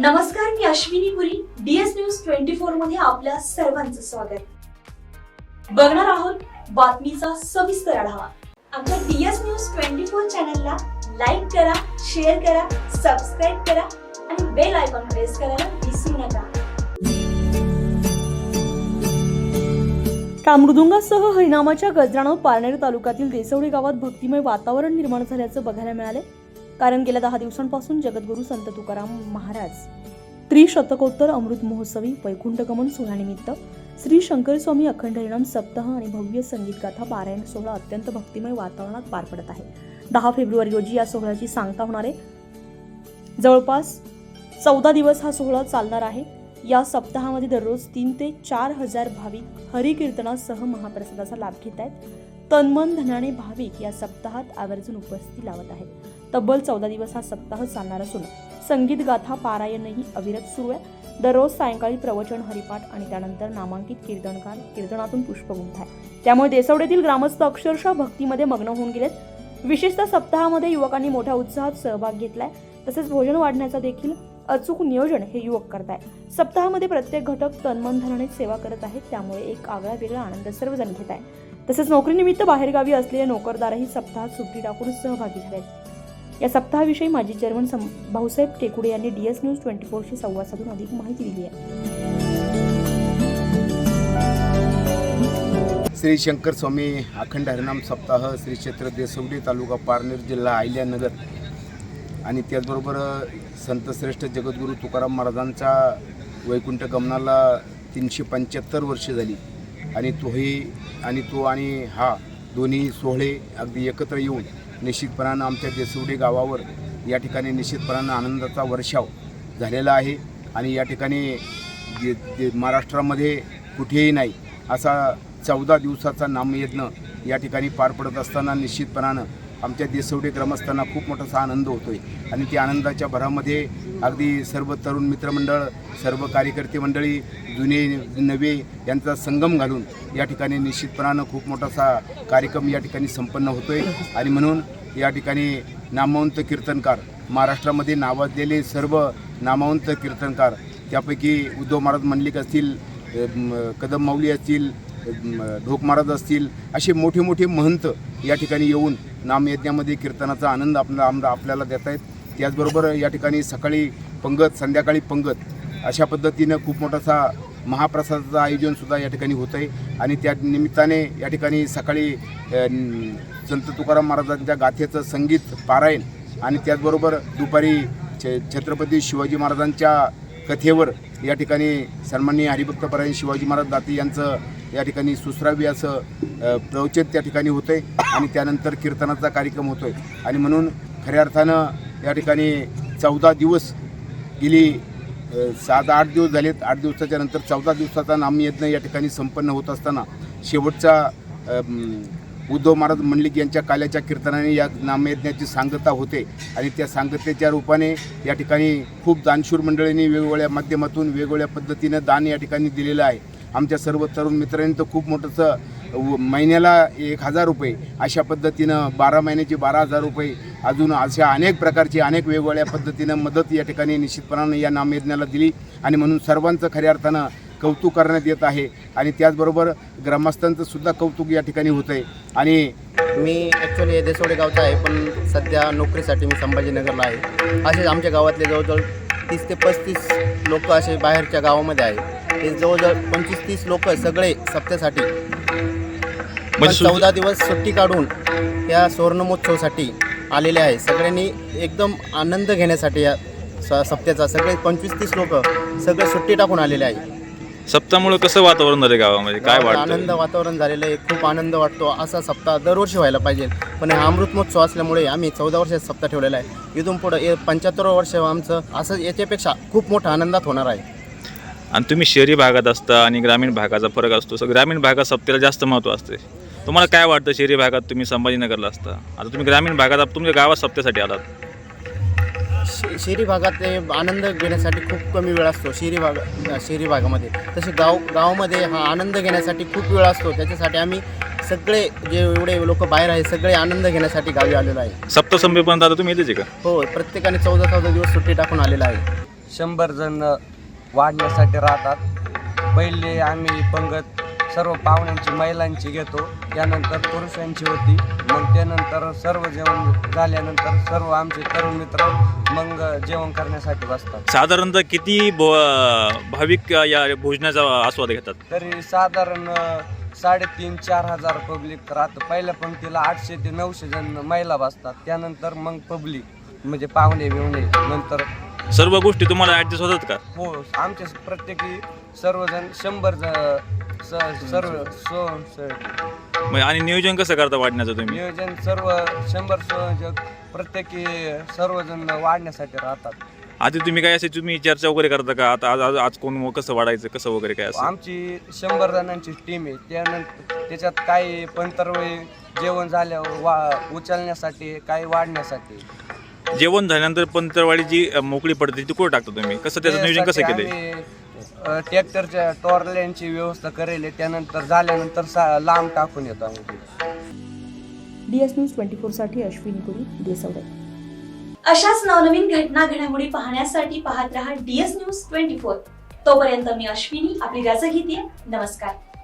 नमस्कार मी Ashwini Puri DS news twenty फोरमध्ये आपल्या सर्वांचं स्वागत. बघणार आहोत बातमीचा सविस्तर आढावा. आमच्या डीएस न्यूज ट्वेंटी फोर चॅनलला लाईक करा शेअर करा सबस्क्राईब करा आणि बेल आयकॉन प्रेस करायला विसरू नका. कामृदुंगासह हरिनामाच्या गजरानं पारनेर तालुक्यातील देसवडी गावात भक्तिमय वातावरण निर्माण झाल्याचं बघायला मिळाले कारण गेल्या दहा दिवसांपासून जगद्गुरू संत तुकाराम महाराज त्रिशतकोत्तर अमृत महोत्सवी वैकुंठगमन सोहळ्यानिमित्त श्री शंकर स्वामी अखंड हरिणाम सप्ताह आणि भव्य संगीत गाथा पारायण सोहळा अत्यंत भक्तिमय वातावरणात पार पडत आहे. दहा फेब्रुवारी रोजी या सोहळ्याची सांगता होणार आहे. जवळपास चौदा दिवस हा सोहळा चालणार आहे. या सप्ताहामध्ये दररोज तीन ते चार हजार भाविक हरिकीर्तनासह महाप्रसादाचा लाभ घेत आहेत. तन्मन धनाने भाविक या सप्ताहात आवर्जून उपस्थिती लावत आहेत. तब्बल चौदा दिवस हा सप्ताह चालणार असून संगीत गाथा पारायणही अविरत सुरू आहे. दररोज सायंकाळी प्रवचन हरिपाठ आणि त्यानंतर नामांकित कीर्तनकार कीर्तनातून पुष्पगुंठ आहे. त्यामुळे देसवडेतील ग्रामस्थ अक्षरशः भक्तीमध्ये मग्न होऊन गेलेत. विशेषतः सप्ताहामध्ये युवकांनी मोठ्या उत्साहात सहभाग घेतलाय. तसेच भोजन वाढण्याचा देखील अचूक नियोजन हे युवक करत आहे सप्ताहामध्ये प्रत्येक घटक तन्मन धनाने सेवा करत आहेत. त्यामुळे एक आगळा वेगळा आनंद सर्वजण घेत आहे तसेच नोकरीनिमित्त बाहेरगावी असलेले नोकरदारही सप्ताहात सुट्टी टाकून सहभागी झाले आहेत या सप्ताहाविषयी माजी चेअरमन सं- भाऊसाहेब टेकुडे यांनी डीएस न्यूज ट्वेंटी फोरशी संवाद साधून अधिक माहिती दिली आहे. श्री शंकर स्वामी अखंड हरिनाम सप्ताह श्री क्षेत्र देसवडी तालुका पारनेर जिल्हा आयल्यानगर आणि त्याचबरोबर संत श्रेष्ठ जगद्गुरू तुकाराम महाराजांच्या वैकुंठ गमनाला तीनशे पंच्याहत्तर वर्षे झाली. आणि तोही आणि तो आणि हा दोन्ही सोहळे अगदी एकत्र येऊन निश्चितपणानं आमच्या देसवडी गावावर या ठिकाणी निश्चितपणानं आनंदाचा वर्षाव झालेला आहे आणि या ठिकाणी महाराष्ट्रामध्ये कुठेही नाही असा चौदा दिवसाचा नामयज्ञ या ठिकाणी पार पडत असताना निश्चितपणानं आमच्या देसवडे ग्रामस्थांना खूप मोठासा आनंद होतोय. आणि त्या आनंदाच्या भरामध्ये अगदी सर्व तरुण मित्रमंडळ सर्व कार्यकर्ते मंडळी जुने नवे यांचा संगम घालून या ठिकाणी निश्चितपणानं खूप मोठासा कार्यक्रम या ठिकाणी संपन्न होतोय. आणि म्हणून या ठिकाणी नामवंत कीर्तनकार महाराष्ट्रामध्ये नावाजलेले सर्व नामवंत कीर्तनकार त्यापैकी उद्धव महाराज मंडलिक असतील कदम माऊली असतील ढोक महाराज असतील असे मोठे मोठे महंत या ठिकाणी येऊन नामयज्ञामध्ये कीर्तनाचा आनंद आपला आम- आपल्याला देत आहेत. त्याचबरोबर या ठिकाणी सकाळी पंगत संध्याकाळी पंगत अशा पद्धतीनं खूप मोठासा महाप्रसादाचं आयोजनसुद्धा या ठिकाणी होतं आहे आणि त्या निमित्ताने या ठिकाणी सकाळी संत तुकाराम महाराजांच्या गाथेचं संगीत पारायण आणि त्याचबरोबर दुपारी छ छत्रपती शिवाजी महाराजांच्या कथेवर या ठिकाणी सन्माननीय हरिभक्तपरायण शिवाजी महाराज दाते यांचं या ठिकाणी सुसरावी असं प्रवचन त्या ठिकाणी होतं आहे आणि त्यानंतर कीर्तनाचा कार्यक्रम होतो आहे आणि म्हणून खऱ्या अर्थानं या ठिकाणी चौदा दिवस गेली सात आठ दिवस झालेत. आठ दिवसाच्या नंतर चौदा दिवसाचा नामयज्ञ या ठिकाणी संपन्न होत असताना. शेवटचा उद्धव महाराज मंडलिक यांच्या काल्याच्या कीर्तनाने या नामयज्ञाची सांगता होते. आणि त्या सांगतेच्या रूपाने या ठिकाणी खूप दानशूर मंडळींनी वेगवेगळ्या माध्यमातून वेगवेगळ्या पद्धतीनं दान या ठिकाणी दिलेलं आहे. आमच्या सर्व तरुण मित्रांनी तर खूप मोठंसं व- महिन्याला एक हजार रुपये अशा पद्धतीनं बारा महिन्याचे बारा हजार रुपये अजून अशा अनेक प्रकारची अनेक वेगवेगळ्या पद्धतीनं मदत या ठिकाणी निश्चितपणानं या नामयज्ञाला दिली. आणि म्हणून सर्वांचं खऱ्या अर्थानं कौतुक करण्यात येत आहे. आणि त्याचबरोबर ग्रामस्थांचं सुद्धा कौतुक या ठिकाणी होतं आहे आणि मी ॲक्च्युली देसवडे गावचा आहे पण सध्या नोकरीसाठी मी संभाजीनगरला आहे. असेच आमच्या गावातले जवळजवळ तीस ते पस्तीस लोक असे बाहेरच्या गावामध्ये आहे ते जवळजवळ पंचवीस तीस लोक सगळे सप्त्यासाठी पण म्हणजे चौदा दिवस सुट्टी काढून या सुवर्णमहोत्सवासाठी आलेले आहे. सगळ्यांनी एकदम आनंद घेण्यासाठी या स- सप्त्याचा सगळे पंचवीस तीस लोक सगळे सुट्टी टाकून आलेले आहे. सप्तामुळे कसं वातावरण झालं गावामध्ये? काय वाटतं आनंद वातावरण झालेलं आहे. खूप आनंद वाटतो. असा सप्ताह दरवर्षी व्हायला पाहिजे. पण हा अमृत महोत्सव असल्यामुळे आम्ही चौदा वर्षाचा सप्ताह ठेवलेला आहे. इथून पुढं पंच्याहत्तर वर्ष आमचं असं याच्यापेक्षा खूप मोठा आनंदात होणार आहे. आणि तुम्ही शहरी भागात असता आणि ग्रामीण भागाचा फरक असतो सो ग्रामीण भागात सप्त्याला जास्त महत्त्व असते. तुम्हाला काय वाटतं शहरी भागात तुम्ही संभाजीनगरला असता? आता तुम्ही ग्रामीण भागात तुमच्या गावात सप्त्यासाठी आलात. शे- शहरी भागात ते आनंद घेण्यासाठी खूप कमी वेळ असतो शहरी भाग शहरी भागामध्ये. तसे गाव गावामध्ये हा आनंद घेण्यासाठी खूप वेळ असतो त्याच्यासाठी आम्ही सगळे जे एवढे लोक बाहेर आहे सगळे आनंद घेण्यासाठी गावी आलेलो आहे. सप्त संपेपर्यंत आता तुम्ही येतेच का? हो प्रत्येकाने चौदा चौदा दिवस सुट्टी टाकून आलेला आहे. शंभर जण वाढण्यासाठी राहतात. पहिले आम्ही पंगत सर्व पाहुण्यांची महिलांची घेतो. त्यानंतर पुरुषांची होती. मग त्यानंतर सर्व जेवण झाल्यानंतर सर्व आमचे तरुण मित्र मग जेवण करण्यासाठी बसतात. साधारणतः किती भाविक या भोजनाचा आस्वाद घेतात? तरी साधारण साडेतीन चार हजार पब्लिक राहतं. पहिल्या पंक्तीला आठशे ते नऊशे जण महिला बसतात. त्यानंतर मग पब्लिक म्हणजे पाहुणे बिवणे नंतर सर्व गोष्टी तुम्हाला ऍडजस्ट होतात का? हो आमचे प्रत्येकी सर्वजण शंभर ज- स- सर्व सो स- मग आणि नियोजन कसं करता वाढण्याचं तुम्ही? नियोजन सर्व शंभर संयोजक प्रत्येकी सर्वजण वाढण्यासाठी राहतात. आधी तुम्ही काय असे तुम्ही चर्चा वगैरे करता का? आता आज आज आज कोण कसं वाढायचं कसं वगैरे काय असं? आमची शंभर जणांची टीम आहे. त्यानंतर त्याच्यात काही पंतरवळी जेवण झाल्यावर वा उचलण्यासाठी काही वाढण्यासाठी. जेवण झाल्यानंतर पंतरवाडी जी मोकळी पडते ती कुठं टाकता तुम्ही? कसं त्याचं नियोजन कसं केलंय? अ, ट्रॅक्टरच्या टॉरल्यांची व्यवस्था करेल आहे. त्यानंतर झाल्यानंतर सा- लांब टाकून येतो आम्ही ते. डी एस न्यूज ट्वेंटी फोरसाठी अश्विनी पुरी देसवडे. अशाच नवनवीन घटना घडामोडी पाहण्यासाठी पाहत रहा डीएस न्यूज ट्वेंटी फोर. तोपर्यंत मी अश्विनी आपली रजा घेते. नमस्कार.